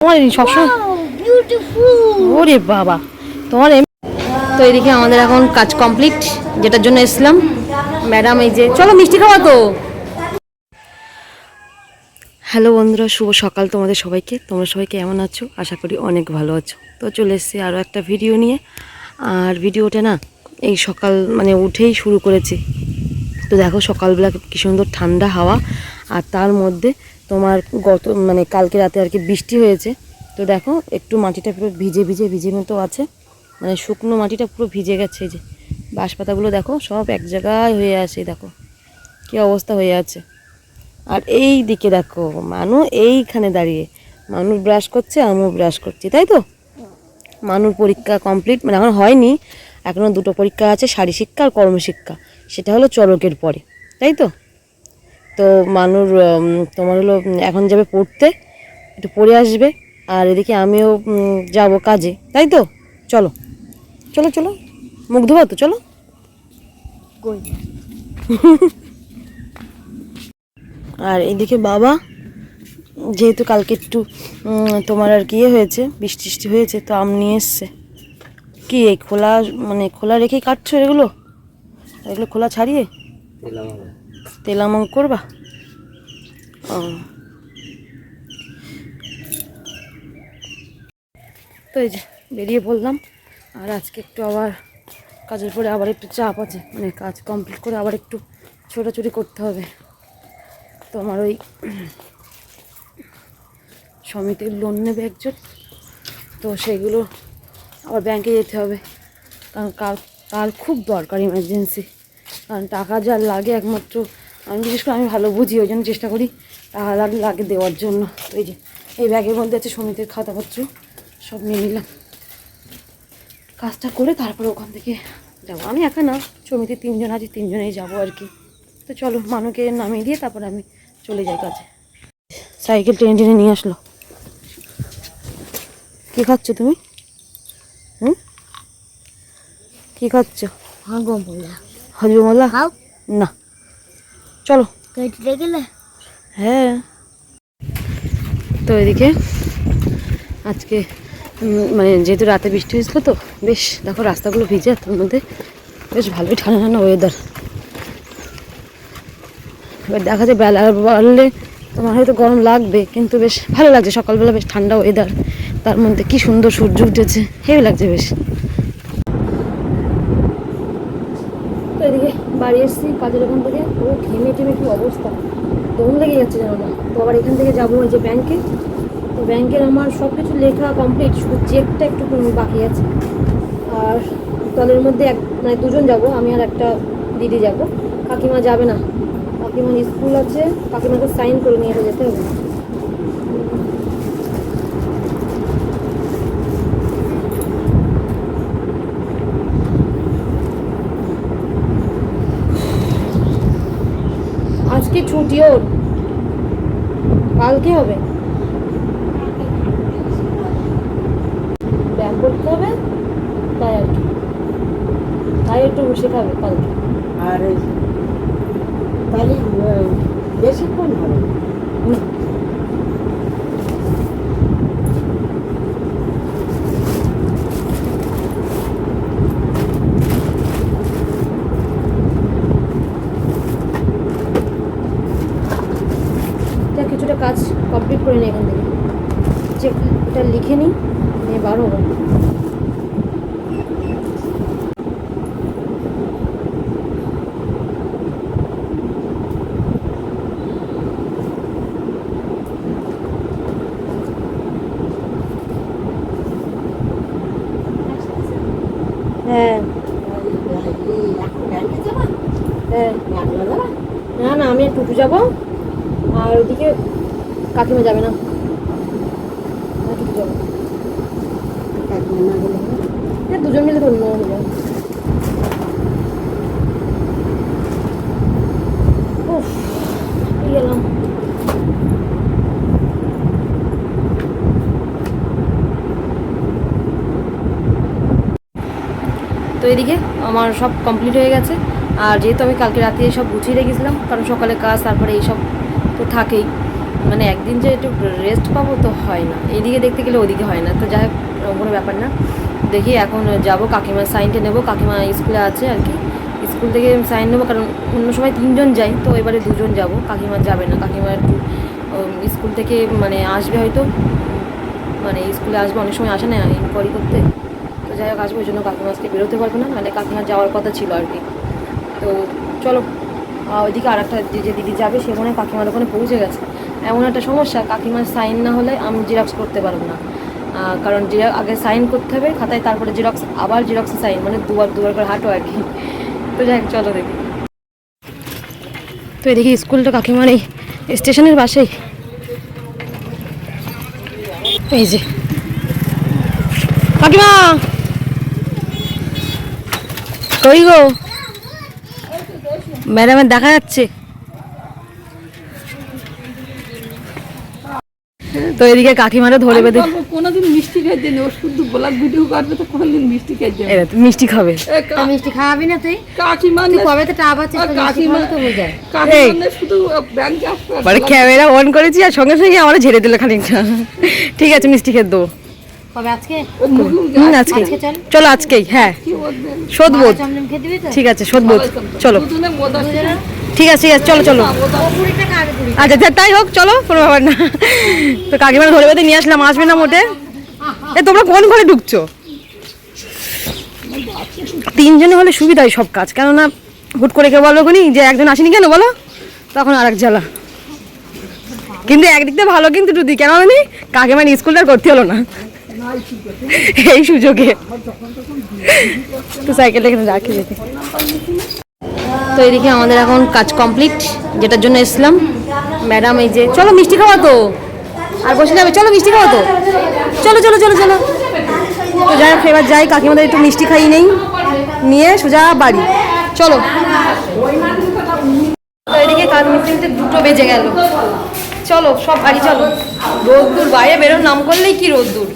তোমার সবসময় ওরে বাবা তোমার এম- তো এদিকে আমাদের এখন কাজ কমপ্লিট যেটার জন্য এসলাম ম্যাডাম এই যে চলো মিষ্টি খাওয়া তো। হ্যালো বন্ধুরা শুভ সকাল তোমাদের সবাইকে। তোমরা সবাই কেমন আছো? আশা করি অনেক ভালো আছো। তো চলে এসেছি আরও একটা ভিডিও নিয়ে। আর ভিডিওটা না এই সকাল মানে উঠেই শুরু করেছি। তো দেখো সকালবেলা কি সুন্দর ঠান্ডা হাওয়া আর তার মধ্যে তোমার গত মানে কালকে রাতে আর কি বৃষ্টি হয়েছে। তো দেখো, একটু মাটিটা পুরো ভিজে ভিজে ভিজে মতো আছে। মানে শুকনো মাটিটা পুরো ভিজে গেছে যে। বাঁশ পাতাগুলো দেখো, সব এক জায়গায় হয়ে এই দেখো। কী অবস্থা হয়ে আছে। আর এই দিকে দেখো, মানু এইখানে দাঁড়িয়ে। মানুষ ব্রাশ করছে, আমিও ব্রাশ করছি, তাই তো? মানুর পরীক্ষা কমপ্লিট মানে এখন হয়নি। এখনও দুটো পরীক্ষা আছে শারী শিক্ষা আর কর্মশিক্ষা। সেটা হলো চরকের পরে, তাই তো? তো মানুর তোমার হলো এখন যাবে পড়তে একটু পড়ে আসবে আর এদিকে আমিও যাব কাজে তাই তো? চলো চলো চলো মুখ ধোবো তো চলো। আর এদিকে বাবা যেহেতু কালকে একটু তোমার আর কি ইয়ে হয়েছে বৃষ্টি টিষ্টি হয়েছে তো আম নিয়ে এসছে। কি এই খোলা মানে খোলা রেখেই কাটছো এগুলো? এগুলো খোলা ছাড়িয়ে? তেলামং করবা? তো এই যে বেরিয়ে পড়লাম, আর আজকে একটু আবার কাজের পরে আবার একটু চাপ আছে মানে কাজ কমপ্লিট করে আবার একটু ছোটাছুটি করতে হবে। তো আমার ওই সমিতির লোন নেবে একজন, তো সেগুলো আবার ব্যাংকে যেতে হবে। কারণ কাল কাল খুব দরকার ইমার্জেন্সি কারণ টাকা যা লাগে একমাত্র, আমি বিশেষ করে আমি ভালো বুঝি, ওই জন্য চেষ্টা করি টাকা লাগে দেওয়ার জন্য। এই যে, এই ব্যাগের মধ্যে আছে সমিতির খাতাপত্র, সব নিয়ে নিলাম। কাজটা করে তারপরে ওখান থেকে যাব। আমি একা না, সমিতির তিনজন আছি, তিনজনেই যাব আর কি। তো চলো, মানুকে নামিয়ে দিয়ে তারপরে আমি চলে যাই কাজে। সাইকেল টেনে টেনে নিয়ে আসলো। কী খাচ্ছ তুমি? হুম? কী খাচ্ছ? হাগো বলা হজমলা খাও। না। চলো। কেটে গেলে হ্যাঁ। তো এদিকে আজকে মানে যেহেতু রাতে বৃষ্টি হয়েছিল তো বেশ দেখো রাস্তাগুলো ভিজে তার মধ্যে বেশ ভালোই ঠান্ডা ঠান্ডা ওয়েদার এবার দেখা যায় বেলা বাড়লে তোমার হয়তো গরম লাগবে কিন্তু বেশ ভালো লাগছে। সকালবেলা বেশ ঠান্ডা ওয়েদার তার মধ্যে কি সুন্দর সূর্য উঠেছে হেভি লাগছে বেশ তো এদিকে বাড়ি এসেছি, কাজের ওখান থেকে ও ঘেমে টেমে কি অবস্থা? দম লেগে যাচ্ছে জানো না তো আবার এখান থেকে যাব ওই যে ব্যাংকে তো ব্যাংকের আমার সব কিছু লেখা কমপ্লিট শুধু চেকটা একটু বাকি আছে। আর দলের মধ্যে এক মানে দুজন যাব, আমি আর একটা দিদি যাব। কাকিমা যাবে না। কাকিমার স্কুল আছে, কাকিমাকে সাইন করে নিয়ে যেতে হবে। আজকে ছুটি ওর। কালকে হবে। ব্যায়াম করতে হবে, তাই আর কি। তাই একটু শেখাবে কালকে। আর তাহলে আহ, বেশিক্ষণ হবে না এটা কিছুটা কাজ কমপ্লিট করে নিই এখান থেকে যে এটা লিখে নিই নিয়ে বারো হবে হ্যাঁ এখন ব্যাংকে যাবা হ্যাঁ ব্যাংকে যাবা না না আমি আর টুটু যাব আর ওদিকে কাকিমা যাবে না। দুজন মিলে গেলাম। তো এদিকে আমার সব কমপ্লিট হয়ে গেছে। আর যেহেতু আমি কালকে রাতে সব গুছিয়ে রেখেছিলাম, কারণ সকালে কাজ, তারপরে এইসব তো থাকেই। মানে একদিন যে একটু রেস্ট পাবো তো হয় না। এইদিকে দেখতে গেলে ওদিকে হয় না। তো যাই হোক কোনো ব্যাপার না। দেখি এখন যাব, কাকিমার সাইনটা নেব। কাকিমা স্কুলে আছে আর কি। স্কুল থেকে সাইন নেব, কারণ অন্য সময় তিনজন যাই, তো এবারে দুজন যাব। কাকিমা যাবে না। কাকিমা একটু স্কুল থেকে মানে আসবে হয়তো। মানে স্কুলে আসবে, অনেক সময় আসে না ইনকোয়ারি করতে। তো যাই হোক, আসবে, ওই জন্য কাকিমা আজকে বেরোতে পারবে না। মানে কাকিমা যাওয়ার কথা ছিল আর কি। তো চলো ওইদিকে আর একটা যে দিদি যাবে, সে মনে হয় কাকিমার ওখানে পৌঁছে গেছে। এমন একটা সমস্যা, কাকিমার সাইন না হলে আমি জেরক্স করতে পারব না। কারণ যে আগে সাইন করতে হবে, খাতায় তারপরে জেরক্স আবার জেরক্সে সাইন মানে দুবার দুবার করে হাঁটো আর কি। তো যাই চলো দেখি। তো এদিকে স্কুলটা কাকিমার এই স্টেশনের পাশেই। এই যে। কাকিমা! কই গো? ম্যাডামের দেখা যাচ্ছে। তো এদিকে কাকিমারা ধরে বেঁধে কোনোদিন মিষ্টি খাইতে নেই ও শুধু ব্লগ ভিডিও করবে তো কোনোদিন মিষ্টি খাইতে মিষ্টি খাবে। মিষ্টি খাওয়াবি না তুই? কাকিমা তুই কবে তো কাকিমা হয়ে কাকিমা শুধু ব্যাংকে আসবে মানে ক্যামেরা অন করেছি আর সঙ্গে সঙ্গে আমার ঝেড়ে দিল খানিকটা। ঠিক আছে মিষ্টি খেয়ে দেবো আজকে? চল। চলো আজকেই হ্যাঁ। শোধবোধ। ঠিক আছে শোধবোধ। চলো। ঠিক আছে ঠিক আছে, চলো চলো। আচ্ছা তাই হোক, চলো, কোনো ব্যাপার না। তো কাকিমা ধরে বেঁধে নিয়ে আসলাম, আসবে না মোটে? এ, তোমরা কোন ঘরে ঢুকছো? তিনজনে হলে সুবিধা হয় সব কাজ, কেননা হুট করে কেউ বলো খুনি যে একজন আসেনি কেন, বলো? তখন আর এক জ্বালা। কিন্তু একদিক দিয়ে ভালো, কিন্তু টুদি কেন জানি কাকিমার স্কুলটা করতে হলো না। এই সুযোগে। তো সাইকেলটা এখানে রাখি রেখে তো এদিকে আমাদের এখন কাজ কমপ্লিট যেটার জন্য এসলাম ম্যাডাম, এই যে, চলো মিষ্টি খাওয়া তো। আর বসে যাবে, চলো মিষ্টি খাওয়া তো। চলো চলো চলো চলো। তো যাই হোক, এবার যাই, কাকিমাদের একটু মিষ্টি খাই নেই। নিয়ে সোজা বাড়ি। চলো। এদিকে কাজ মিস্ত্রিতে দুটো বেজে গেল। চলো, সব বাড়ি চলো। রোদ্দুর, বাইরে বেরোর নাম করলেই কি রোদ্দুর?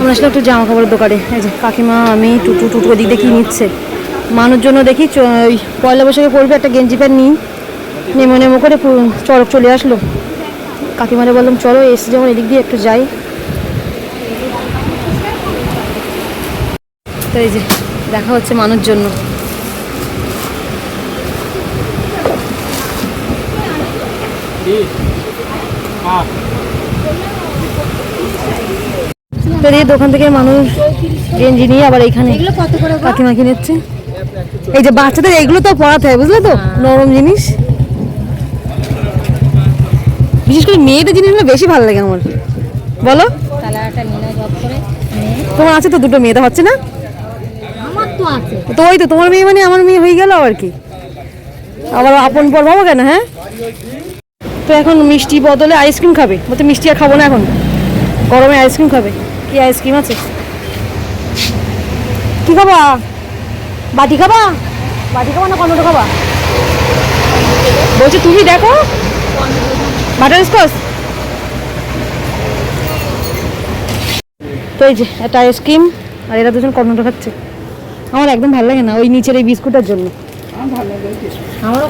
আমরা আসলে একটু জামা কাপড়ের দোকানে। এই যে কাকিমা, আমি, টুটু টুটু, ওদিক দিয়ে কি নিচ্ছে? মানুষ জন্য দেখি পয়লা বৈশাখে পড়বে একটা গেঞ্জি প্যান্ট নিই নেমো নেমো করে চড়ক চলে আসলো। কাকিমারে বললাম চলো এসে যেমন এদিক দিয়ে একটু যাই। তো এই যে দেখা হচ্ছে মানুষ জন্য তো দোকান থেকে মানুষ গেঞ্জি নিয়ে আবার এইখানে গো? কাকিমা কিনেছে এই যে বাচ্চাদের এগুলো তো পড়াতে হয় বুঝলে তো? নরম জিনিস। বিশেষ করে মেয়েদের জিনিসগুলো বেশি ভালো লাগে আমার। বলো। তোমার আছে তো দুটো মেয়েটা হচ্ছে না? তো তো ওই তো তোমার মেয়ে মানে আমার মেয়ে হয়ে গেল আর কি। আবার আপন পর ভাবো কেন হ্যাঁ? তো এখন মিষ্টি বদলে আইসক্রিম খাবে। বলতে মিষ্টি আর খাব না এখন। গরমে আইসক্রিম খাবে। কি আইসক্রিম আছে? কি খাবা? বাটি খাবা? বাটি খাবা না কন্নটা খাবা? বলছি, তুমি দেখো। Butterscotch. তো এই যে, একটা আইসক্রিম আর এরা দুজন কর্নটা খাচ্ছে। আমার একদম ভালো লাগে না ওই নিচের এই বিস্কুটের জন্য।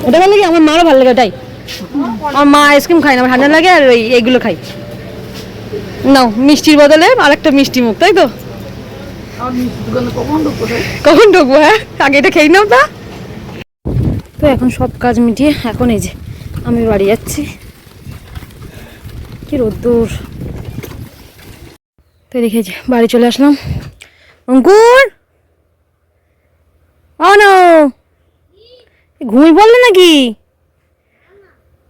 ওটা ভালো লাগে, আমার মারও ভালো লাগে ওটাই। আমার মা আইসক্রিম খায় না, আমার ঠান্ডা লাগে আর ওই এইগুলো খাই নাও, মিষ্টির বদলে আর একটা মিষ্টি মুখ, তাই তো? কখন ঢুকবো হ্যাঁ? আগে এটা খেয়ে নাও তা। তো এখন সব কাজ মিটিয়ে এখন এই যে আমি বাড়ি যাচ্ছি। কি রোদ্দুর। তো দেখে বাড়ি চলে আসলাম। অঙ্কুর! ঘুমিয়ে পড়লে নাকি?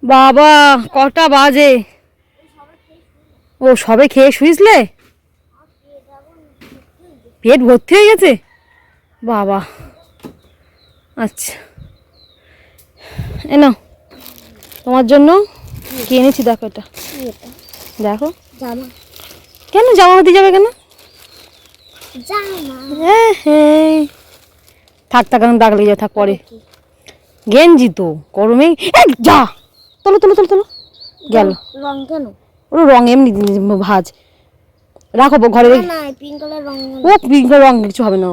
বাবা, কটা বাজে। ও সবে খেয়ে শুইসলে? পেট ভর্তি হয়ে গেছে? বাবা। আচ্ছা। এ নাও তোমার জন্য কি এনেছি দেখো এটা। দেখো। কেন জামা হতে যাবে কেন? হ্যাঁ হ্যাঁ। থাক থাক দাগ লেগে যাবে থাক পরে। গেঞ্জি তো গরমে যা! তোলো তোলো তোলো তোলো। গেল। রং কেন? ওর রং এমনি ভাজ। রাখো ঘরে ও পিঙ্ক রং কিছু হবে না।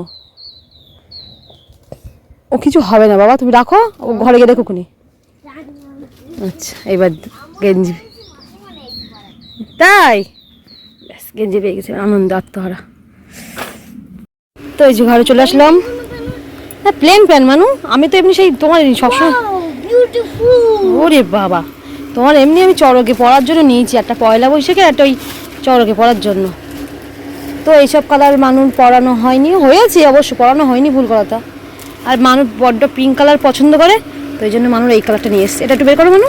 ও। কিছু হবে না বাবা তুমি রাখো ও ঘরে গিয়ে দেখো খুনি আচ্ছা এবার গেঞ্জি। তাই? ব্যাস গেঞ্জি পেয়ে গেছে আনন্দ আত্মহারা। তো এই যে ঘরে চলে আসলাম। হ্যাঁ প্লেন প্যান মানু আমি তো এমনি সেই তোমার সবসময় ওরে বাবা তোমার এমনি আমি চড়কে পড়ার জন্য নিয়েছি একটা পয়লা বৈশাখে একটা ওই চড়কে পড়ার জন্য। তো এইসব কালার মানুষ পরানো হয়নি, হয়েছে অবশ্য, পরানো হয়নি ভুল কথা আর মানুষ বড্ড পিঙ্ক কালার পছন্দ করে, তো এই জন্য মানুষ এই কালারটা নিয়ে এসছে। এটা একটু বের করো মানু।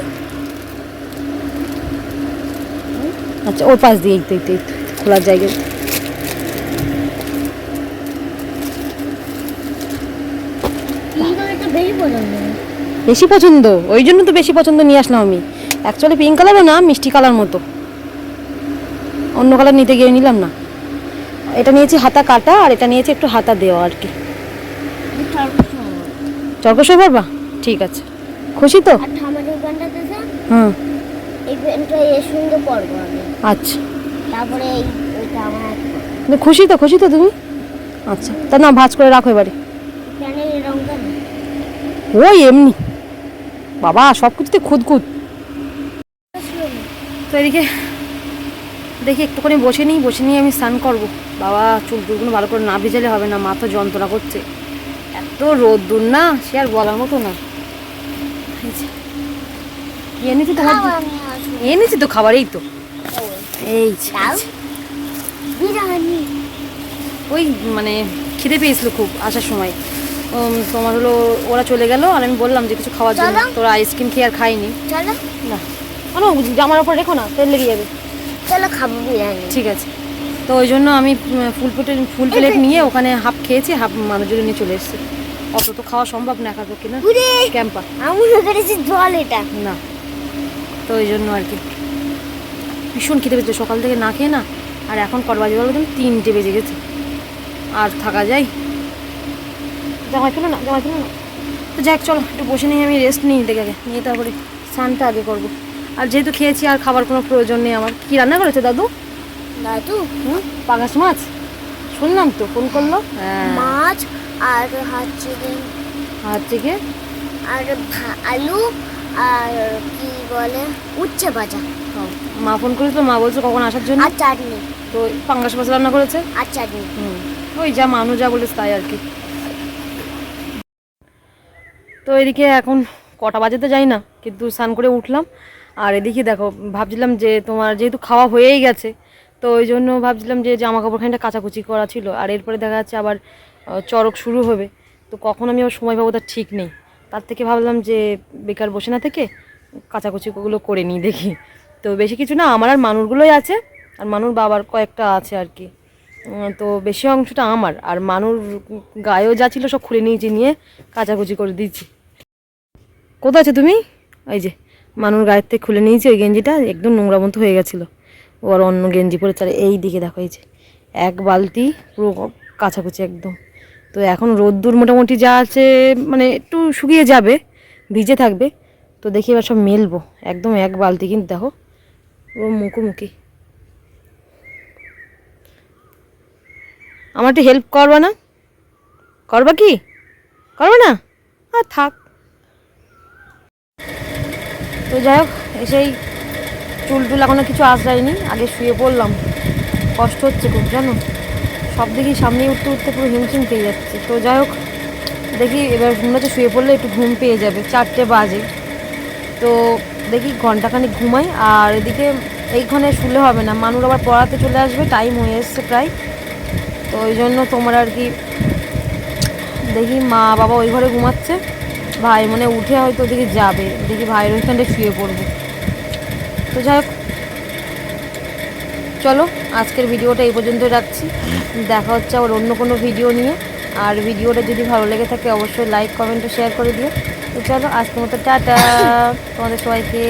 আচ্ছা ওর পাশ দিয়ে, এই তো খোলার জায়গায় বেশি পছন্দ, ওই জন্য তো বেশি পছন্দ নিয়ে আসলাম আমি। অ্যাকচুয়ালি পিঙ্ক কালারও না, মিষ্টি কালার মতো। অন্য কালার নিতে গিয়ে নিলাম না। এটা নিয়েছি হাতা কাটা আর এটা নিয়েছি একটু হাতা দেওয়া আর কি। চরকসই পারবা ঠিক আছে। খুশি তো? হুম। আচ্ছা। তারপরে খুশি তো? খুশি তো তুমি? আচ্ছা। তা না ভাজ করে রাখো এবারে। ওই এমনি। বাবা সব কিছুতে খুদকুদ তো এদিকে দেখি একটুখানি বসে নিই বসে নিয়ে আমি স্নান করব। বাবা চুল টুলগুলো ভালো করে না ভিজালে হবে না মাথা তো যন্ত্রণা করছে। এত রোদ্দুর না সে আর বলার মতো না। এনেছি আমি এনেছি তো খাবার এই তো। এই ওই মানে খিদে পেয়েছিল খুব আসার সময়। তোমার হলো ওরা চলে গেল আর আমি বললাম যে কিছু খাওয়ার জন্য। তোরা আইসক্রিম খেয়ে আর খাইনি। না জামার ওপর রেখো না তেল লেগে যাবে। চলো খাব বিরিয়ানি। ঠিক আছে। তো ওই জন্য আমি ফুল প্লেট ফুল প্লেট নিয়ে ওখানে হাফ খেয়েছি হাফ মানুষজন নিয়ে চলে এসেছি। অত তো খাওয়া সম্ভব না একা পক্ষে না ক্যাম্পা। আমি করেছি জল এটা। না। তো ওই জন্য আর কি। ভীষণ খেতে পেয়েছে সকাল থেকে না খেয়ে না আর এখন কর বাজে বলব তিনটে বেজে গেছে। আর থাকা যায়? জামাই ফেলো না জামাই ফেলো না? তো যাক চলো একটু বসে নিয়ে আমি রেস্ট নিই দেখে নিয়ে তারপরে স্নানটা আগে করব। আর যেহেতু খেয়েছি আর খাবার কোনো প্রয়োজন নেই আমার। কি রান্না করেছে দাদু? দাদু? হুম পাঙাশ মাছ? শুনলাম তো ফোন করল। হ্যাঁ। মাছ আর হচ্ছে যে আর থেকে আর আলু আর কি বলে উচ্ছে ভাজা। মা ফোন করেছিল মা বলছে কখন আসার জন্য। আর চাটনি। তো পাঙ্গাস মাছ রান্না করেছে? আর চাটনি। হুম ওই যা মানুষ যা বলেছে তাই আর কি। তো এদিকে এখন কটা বাজে তো যাই না কিন্তু স্নান করে উঠলাম। আর এদিকে দেখো, ভাবছিলাম যে তোমার যেহেতু খাওয়া হয়েই গেছে, তো ওই জন্য ভাবছিলাম যে জামা কাপড় খানিকটা কাচাকুচি করা ছিল। আর এরপরে দেখা যাচ্ছে আবার চড়ক শুরু হবে। তো কখন আমি আবার সময় পাবো তার ঠিক নেই। তার থেকে ভাবলাম যে, বেকার বসে না থেকে কাচাকুচিগুলো করে নিই দেখি। তো বেশি কিছু না, আমার আর মানুষগুলোই আছে, আর মানুষ বাবার কয়েকটা আছে আর কি। তো বেশি অংশটা আমার, আর মানুষ গায়েও যা ছিল সব খুলে নিয়েছি, নিয়ে কাচাকুচি করে দিয়েছি। কোথায় আছে তুমি? এই যে মানুষ গায়ের থেকে খুলে নিয়েছি, ওই গেঞ্জিটা একদম নোংরা মতো হয়ে গেছিল। ও আর অন্য গেঞ্জি পরে চালে এই দিকে দেখো এই যে এক বালতি পুরো কাচাকুচি একদম। তো এখন রোদ্দুর মোটামুটি যা আছে মানে একটু শুকিয়ে যাবে, ভিজে থাকবে। তো দেখি এবার সব মেলবো। একদম এক বালতি কিন্তু দেখো ও মুখোমুখি। আমার একটু হেল্প করবা না? করবা কি? করবা না? আর থাক। তো যাই হোক, এসেই চুল টুল এখনও কিছু আশ্রায়নি আগে শুয়ে পড়লাম। কষ্ট হচ্ছে খুব, জানো? সব দেখি সামনে উঠতে উঠতে পুরো হিমশিম পেয়ে যাচ্ছে। তো যাই হোক, দেখি এবার মনে হচ্ছে শুয়ে পড়লে একটু ঘুম পেয়ে যাবে, চারটে বাজে। তো দেখি ঘন্টাখানিক ঘুমাই, আর এদিকে এইখানে শুলে হবে না। মানুষ আবার পড়াতে চলে আসবে টাইম হয়ে এসছে প্রায়। তো ওই জন্য তোমার আর কি দেখি মা বাবা ওই ঘরে ঘুমাচ্ছে। ভাই মানে উঠে হয়তো ওদিকে যাবে। দেখি ভাইয়ের ওইখানটা শুয়ে পড়বে। তো যাই হোক, চলো আজকের ভিডিওটা এই পর্যন্ত রাখছি। দেখা হচ্ছে আবার অন্য কোনো ভিডিও নিয়ে। আর ভিডিওটা যদি ভালো লেগে থাকে, অবশ্যই লাইক কমেন্ট শেয়ার করে দিও। তো চলো, আজকের মতো টাটা। তোমাদের সবাইকে।